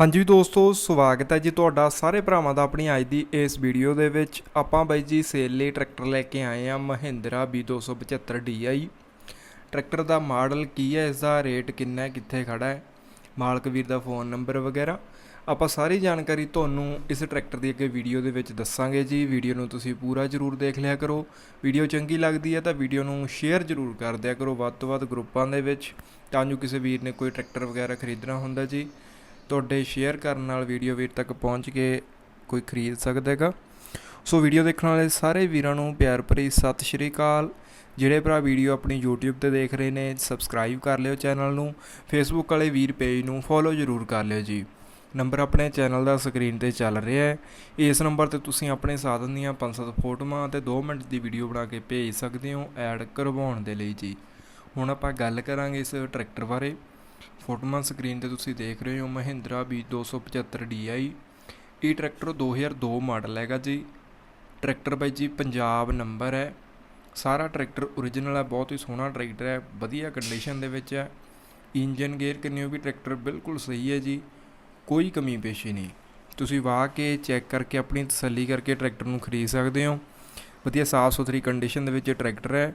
ਹਾਂਜੀ ਦੋਸਤੋ, ਸਵਾਗਤ ਹੈ ਜੀ ਤੁਹਾਡਾ ਸਾਰੇ ਭਰਾਵਾਂ ਦਾ ਆਪਣੀ ਅੱਜ ਦੀ ਇਸ ਵੀਡੀਓ ਦੇ ਵਿੱਚ। ਆਪਾਂ ਬਾਈ ਜੀ ਸੇਲ ਲਈ ਟਰੈਕਟਰ ਲੈ ਕੇ ਆਏ ਆ ਮਹਿੰਦਰਾ B275 DI ਟਰੈਕਟਰ ਦਾ ਮਾਡਲ ਕੀ ਹੈ? ਇਸ ਦਾ ਰੇਟ ਕਿੰਨਾ ਹੈ? ਕਿੱਥੇ ਖੜਾ ਹੈ? ਮਾਲਕ ਵੀਰ ਦਾ ਫੋਨ ਨੰਬਰ ਵਗੈਰਾ। ਆਪਾਂ ਸਾਰੀ ਜਾਣਕਾਰੀ ਤੁਹਾਨੂੰ ਇਸ ਟਰੈਕਟਰ ਦੀ ਅੱਗੇ ਵੀਡੀਓ ਦੇ ਵਿੱਚ ਦੱਸਾਂਗੇ ਜੀ। ਵੀਡੀਓ ਨੂੰ ਤੁਸੀਂ ਪੂਰਾ ਜ਼ਰੂਰ ਦੇਖ ਲਿਆ ਕਰੋ। ਵੀਡੀਓ ਚੰਗੀ ਲੱਗਦੀ ਹੈ ਤਾਂ ਵੀਡੀਓ ਨੂੰ ਸ਼ੇਅਰ ਜ਼ਰੂਰ ਕਰ ਦਿਆ ਕਰੋ ਵੱਧ ਤੋਂ ਵੱਧ ਗਰੁੱਪਾਂ ਦੇ ਵਿੱਚ, ਤਾਂ ਜੋ ਕਿਸੇ ਵੀਰ ਨੇ ਕੋਈ ਟਰੈਕਟਰ ਵਗੈਰਾ ਖਰੀਦਣਾ ਹੁੰਦਾ ਜੀ। ਤੁਹਾਡੇ ਸ਼ੇਅਰ ਕਰਨ ਨਾਲ ਵੀਡੀਓ ਵੀਰ ਤੱਕ ਪਹੁੰਚ ਕੇ ਕੋਈ ਖਰੀਦ ਸਕਦਾ ਹੈਗਾ। ਸੋ ਵੀਡੀਓ ਦੇਖਣ ਵਾਲੇ ਸਾਰੇ ਵੀਰਾਂ ਨੂੰ ਪਿਆਰ ਭਰੀ ਸਤਿ ਸ਼੍ਰੀ ਅਕਾਲ। ਜਿਹੜੇ ਭਰਾ ਵੀਡੀਓ ਆਪਣੀ YouTube ਤੇ ਦੇਖ ਰਹੇ ਨੇ ਸਬਸਕ੍ਰਾਈਬ ਕਰ ਲਿਓ ਚੈਨਲ ਨੂੰ। Facebook ਵਾਲੇ ਵੀਰ ਪੇਜ ਨੂੰ ਫੋਲੋ ਜ਼ਰੂਰ ਕਰ ਲਿਓ ਜੀ। ਨੰਬਰ ਆਪਣੇ ਚੈਨਲ ਦਾ ਸਕਰੀਨ ਤੇ ਚੱਲ ਰਿਹਾ ਹੈ। ਇਸ ਨੰਬਰ ਤੇ ਤੁਸੀਂ ਆਪਣੇ ਸਾਧਨ ਦੀਆਂ 5-7 ਫੋਟੋਆਂ ਤੇ 2 ਮਿੰਟ ਦੀ ਵੀਡੀਓ ਬਣਾ ਕੇ ਭੇਜ ਸਕਦੇ ਹੋ ਐਡ ਕਰਵਾਉਣ ਦੇ ਲਈ ਜੀ। ਹੁਣ ਆਪਾਂ ਗੱਲ ਕਰਾਂਗੇ ਇਸ ਟਰੈਕਟਰ ਬਾਰੇ। ਫੋਟੋਆਂ ਸਕਰੀਨ ਤੇ ਤੁਸੀਂ ਦੇਖ ਰਹੇ ਹੋ ਮਹਿੰਦਰਾ B275 DI ਇਹ ਟਰੈਕਟਰ 2002 ਮਾਡਲ ਹੈਗਾ ਜੀ। ਟਰੈਕਟਰ ਬਾਈ ਜੀ ਪੰਜਾਬ ਨੰਬਰ ਹੈ। ਸਾਰਾ ਟਰੈਕਟਰ ਓਰੀਜਨਲ ਹੈ, ਬਹੁਤ ਹੀ ਸੋਹਣਾ ਟਰੈਕਟਰ ਹੈ, ਵਧੀਆ ਕੰਡੀਸ਼ਨ ਦੇ ਵਿੱਚ ਹੈ। ਇੰਜਨ ਗੇਅਰ ਕਿੰਨੇ ਵੀ ਟਰੈਕਟਰ ਬਿਲਕੁਲ ਸਹੀ ਹੈ ਜੀ। ਕੋਈ ਕਮੀ ਪੇਸ਼ੀ ਨਹੀਂ। ਤੁਸੀਂ ਵਾਹ ਕੇ ਚੈੱਕ ਕਰਕੇ ਆਪਣੀ ਤਸੱਲੀ ਕਰਕੇ ਟਰੈਕਟਰ ਨੂੰ ਖਰੀਦ ਸਕਦੇ ਹੋ। ਵਧੀਆ ਸਾਫ਼ ਸੁਥਰੀ ਕੰਡੀਸ਼ਨ ਦੇ ਵਿੱਚ ਇਹ ਟਰੈਕਟਰ ਹੈ।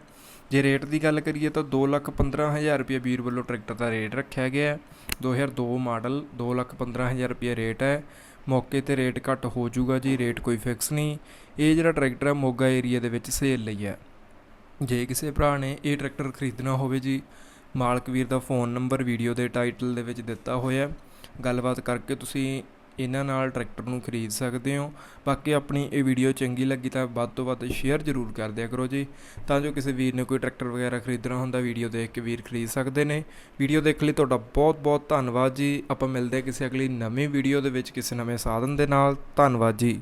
ਜੇ ਰੇਟ ਦੀ ਗੱਲ ਕਰੀਏ ਤਾਂ 215000 ਰੁਪਏ ਵੀਰ ਵੱਲੋਂ ਟਰੈਕਟਰ ਦਾ ਰੇਟ ਰੱਖਿਆ ਗਿਆ ਹੈ। 2002 ਮਾਡਲ 215000 ਰੁਪਏ ਰੇਟ ਹੈ। ਮੌਕੇ ਤੇ ਰੇਟ ਘੱਟ ਹੋ ਜਾਊਗਾ ਜੀ, ਰੇਟ ਕੋਈ ਫਿਕਸ ਨਹੀਂ। ਇਹ ਜਿਹੜਾ ਟਰੈਕਟਰ ਹੈ, ਮੋਗਾ ਏਰੀਆ ਦੇ ਵਿੱਚ ਸੇਲ ਲਈ ਹੈ। ਜੇ ਕਿਸੇ ਭਰਾ ਨੇ ਇਹ ਟਰੈਕਟਰ ਖਰੀਦਣਾ ਹੋਵੇ ਜੀ, ਮਾਲਕ ਵੀਰ ਦਾ ਫੋਨ ਨੰਬਰ, ਵੀਡੀਓ ਦੇ ਟਾਈਟਲ ਦੇ ਵਿੱਚ ਦਿੱਤਾ ਹੋਇਆ ਗੱਲਬਾਤ ਕਰਕੇ ਤੁਸੀਂ ਇਹਨਾਂ ਨਾਲ ਟਰੈਕਟਰ ਨੂੰ ਖਰੀਦ ਸਕਦੇ ਹੋ। ਬਾਕੀ ਆਪਣੀ ਇਹ ਵੀਡੀਓ ਚੰਗੀ ਲੱਗੀ ਤਾਂ ਵੱਧ ਤੋਂ ਵੱਧ ਸ਼ੇਅਰ ਜ਼ਰੂਰ ਕਰ ਦਿਆ ਕਰੋ ਜੀ। ਤਾਂ ਜੋ ਕਿਸੇ ਵੀਰ ਨੇ ਕੋਈ ਟਰੈਕਟਰ ਵਗੈਰਾ ਖਰੀਦਣਾ ਹੁੰਦਾ, ਵੀਡੀਓ ਦੇਖ ਕੇ ਵੀਰ ਖਰੀਦ ਸਕਦੇ ਨੇ। ਵੀਡੀਓ ਦੇਖਣ ਲਈ ਤੁਹਾਡਾ ਬਹੁਤ ਬਹੁਤ ਧੰਨਵਾਦ ਜੀ। ਆਪਾਂ ਮਿਲਦੇ ਹਾਂ ਕਿਸੇ ਅਗਲੀ ਨਵੀਂ ਵੀਡੀਓ ਦੇ ਵਿੱਚ ਕਿਸੇ ਨਵੇਂ ਸਾਧਨ ਦੇ ਨਾਲ। ਧੰਨਵਾਦ ਜੀ।